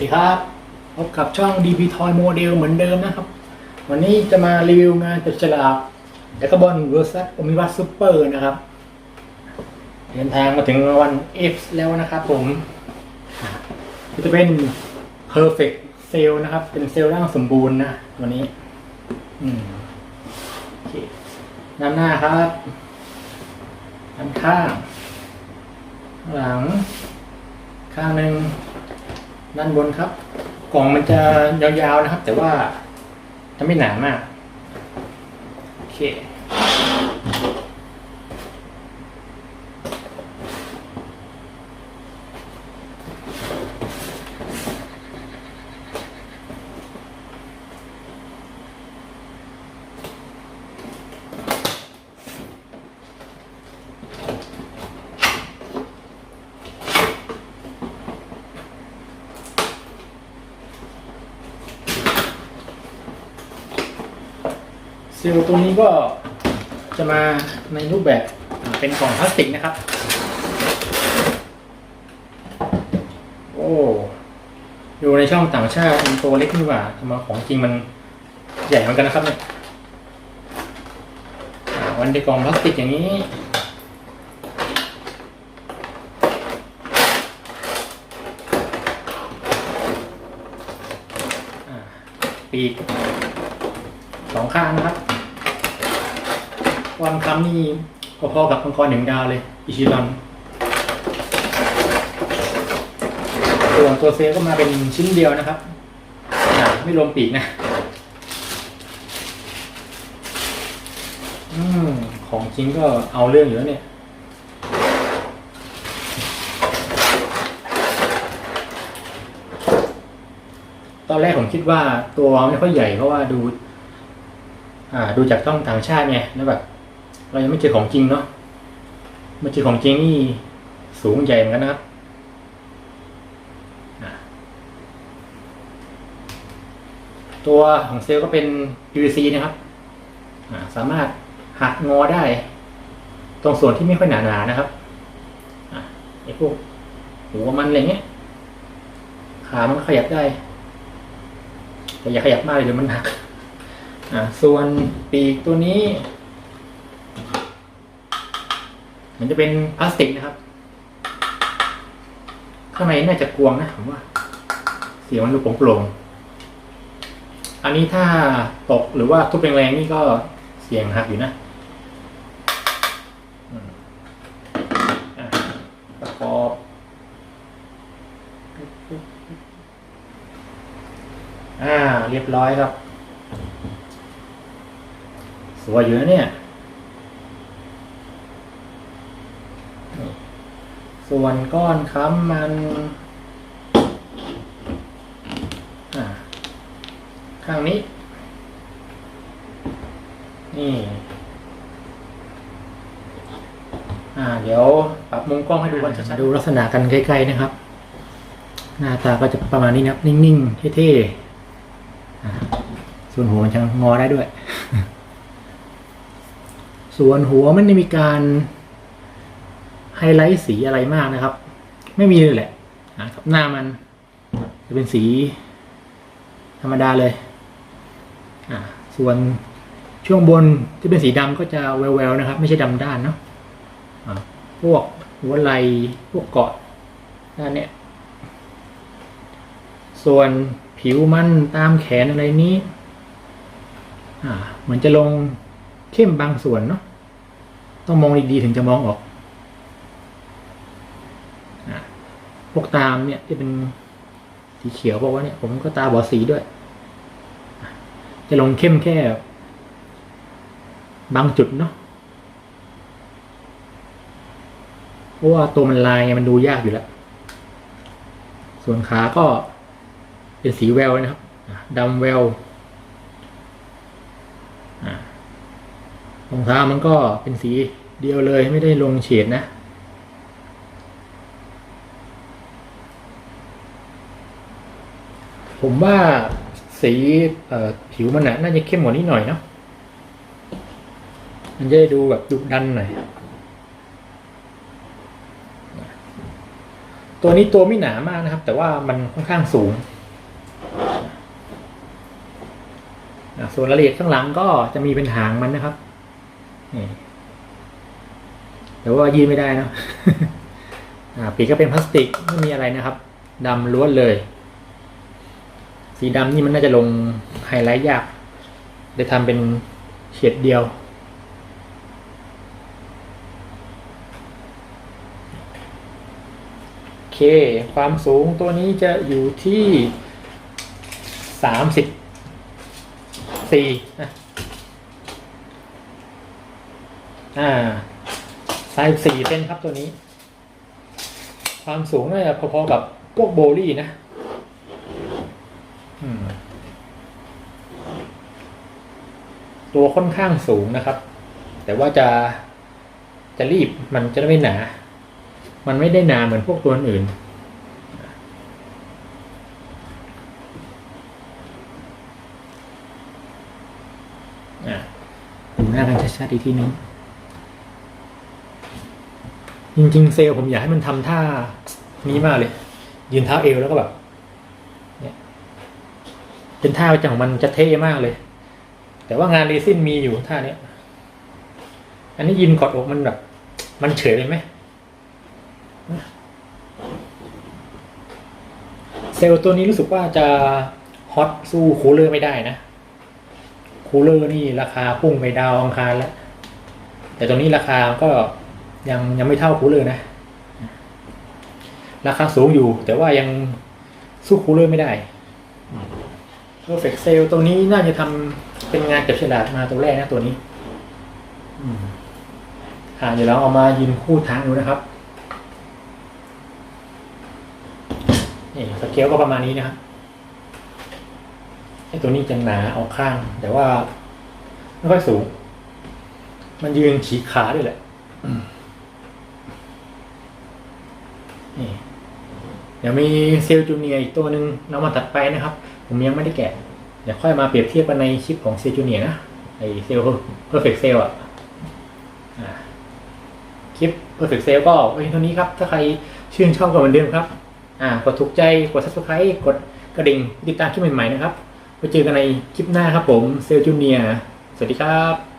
ดีครับพบกับช่อง DP Toy Model เหมือนเดิมนะครับ วันนี้จะมารีวิวงานจัดฉลากแดกบอลเวอร์ซัสโอมิวัสซูเปอร์นะครับ เดินทางมาถึงวัน F แล้วนะครับผมจะเป็น Perfect Cell นะครับ เป็นเซลล์ร่างสมบูรณ์นะวันนี้อืมโอเคด้านหน้าครับด้านข้าง หลัง ข้างหนึ่ง ด้านบนครับ กล่องมันจะยาวๆนะครับ แต่ว่าจะไม่หนามากโอเค ซีลตัวนี้ก็จะมาในรูปแบบเป็นกล่องพลาสติกนะครับ โอ้ดูในช่องต่างชาติมันตัวเล็กนี่หว่าทำมาของจริงมันใหญ่เหมือนกันนะครับเนี่ยวันในกล่องพลาสติกอย่างนี้ปีก สองข้างนะครับความคำนี่พอๆกับมังกรหนึ่งดาวเลย อิชิรันส่วนตัวเซลก็มาเป็นชิ้นเดียวนะครับไม่รวมปีกนะอืมของจริงก็เอาเรื่องอยู่แล้วเนี่ยตอนแรกผมคิดว่าตัวไม่ค่อยใหญ่เพราะว่าดู ดูจากต้องต่างชาติไงแล้วแบบเรายังไม่เจอของจริงเนาะมาเจอของจริงนี่สูงใหญ่เหมือนกันนะครับตัวของเซลล์ก็เป็น PVC นะครับ สามารถหักงอได้ ตรงส่วนที่ไม่ค่อยหนาๆนนะครับไอ้พวกหัวมันอะไรเงี้ย ขามันขยับได้ แต่อย่าขยับมากเลยเดี๋ยวมันหัก ส่วนปีกตัวนี้ มันจะเป็นพลาสติกนะครับ ข้างในน่าจะกวงนะผมว่า เสียงมันดูโปร่งอันนี้ถ้าตกหรือว่าทุบแรงๆนี่ก็เสียงหักอยู่นะประกอบอ่า เรียบร้อยครับ วยอยู่นะเนี่ย ส่วนก้อนค้ำมัน ข้างนี้ นี่อ่าเดี๋ยวปรับมุมกล้องให้ดูกันชัดๆดูลักษณะกันใกล้ๆนะครับ หน้าตาก็จะประมาณนี้นะครับ นิ่งๆเท่ๆส่วนหัวมันจะงอได้ด้วย ส่วนหัวมันไม่มีการไฮไลท์สีอะไรมากนะครับ ไม่มีเลยแหละนะครับหน้ามันจะเป็นสีธรรมดาเลยอ่าส่วนช่วงบนที่เป็นสีดำก็จะแววๆนะครับ ไม่ใช่ดำด้านเนาะอ่าพวกหัวไหล่พวกเกาะด้านเนี้ยส่วนผิวมันตามแขนอะไรนี้ อ่า เหมือนจะลงเข้มบางส่วนเนาะ ต้องมองดีๆถึงจะมองออกพวกตามเนี่ยที่เป็นสีเขียวบอกว่าเนี่ย ผมก็ตาบอดสีด้วย จะลงเข้มแค่ บางจุดเนาะเพราะว่าตัวมันลายไงมันดูยากอยู่แล้ว ส่วนขาก็เป็นสีแววนะครับดำแววรองเท้ามันก็เป็นสี เดียวเลยไม่ได้ลงเฉดนะ ผมว่าสีผิวมันน่าจะเข้มกว่านี้หน่อยเนาะมันจะดูแบบดุดันหน่อยตัวนี้ตัวไม่หนามากนะครับ แต่ว่ามันค่อนข้างสูงส่วนราละเอียดข้างหลังก็จะมีเป็นหางมันนะครับนี่ แต่ว่ายืนไม่ได้นะปีกก็เป็นพลาสติกไม่มีอะไรนะครับดำล้วนเลย สีดำนี่มันน่าจะลงไฮไลท์ยากเดี๋ยทำเป็นเฉดเดียวโอเค ความสูงตัวนี้จะอยู่ที่สามสิบสี่อ่า ไซส์สี่เซนครับตัวนี้ ความสูงน่าจะพอๆกับพวกโบลี่นะตัวค่อนข้างสูงนะครับ แต่ว่าจะจะรีบมันจะไม่หนา มันไม่ได้หนาเหมือนพวกตัวอื่นอะดูหน้ากันชัดๆอีกทีนึง จริงๆเซลล์ผมอยากให้มันทำท่านี้มากเลย ยืนเท้าเอวแล้วก็แบบเนี่ยเป็นท่าประจำของมันจะเท่มากเลย แต่ว่างานเรซินมีอยู่ท่าเนี้ย อันนี้ยืนกอดอกมันแบบ มันเฉยเลยไหมเซลล์ตัวนี้รู้สึกว่าจะฮอตสู้คูลเลอร์ไม่ได้นะคูลเลอร์นี่ราคาพุ่งไปดาวอังคารแล้ว แต่ตัวนี้ราคาก็ ยังยังไม่เท่าคูลเลอร์นะ ราคาสูงอยู่ แต่ว่ายังสู้คูลเลอร์ไม่ได้ Perfect Cell ตัวนี้น่าจะทำเป็นงานเก็บฉลากมาตัวแรกนะตัวนี้อ่าเดี๋ยวเราเอามายืนคู่ทางดูนะครับนี่สเกลก็ประมาณนี้นะครับไอ้ตัวนี้จะหนาออกข้าง แต่ว่าไม่ค่อยสูง มันยืนฉีกขาด้วยแหละ นี่เดี๋ยวมีเซลล์จูเนียอีกตัวหนึ่งนำมาตัดไปนะครับ ผมยังไม่ได้แกะ เดี๋ยวค่อยมาเปรียบเทียบกันในคลิปของเซลล์จูเนียนะไอเซลล์เพอร์เฟกเซลอะอ่าคลิป Perfect Sale ก็ว้เท่านี้ครับ ถ้าใครชื่นชอบก็เหมือนเดิมครับ อ่ากดถูกใจ กด subscribe กดกระดิ่งติดตามคลิปใหม่ๆนะครับไว้เจอกันในคลิปหน้าครับผมเซลจูเนียสวัสดีครับ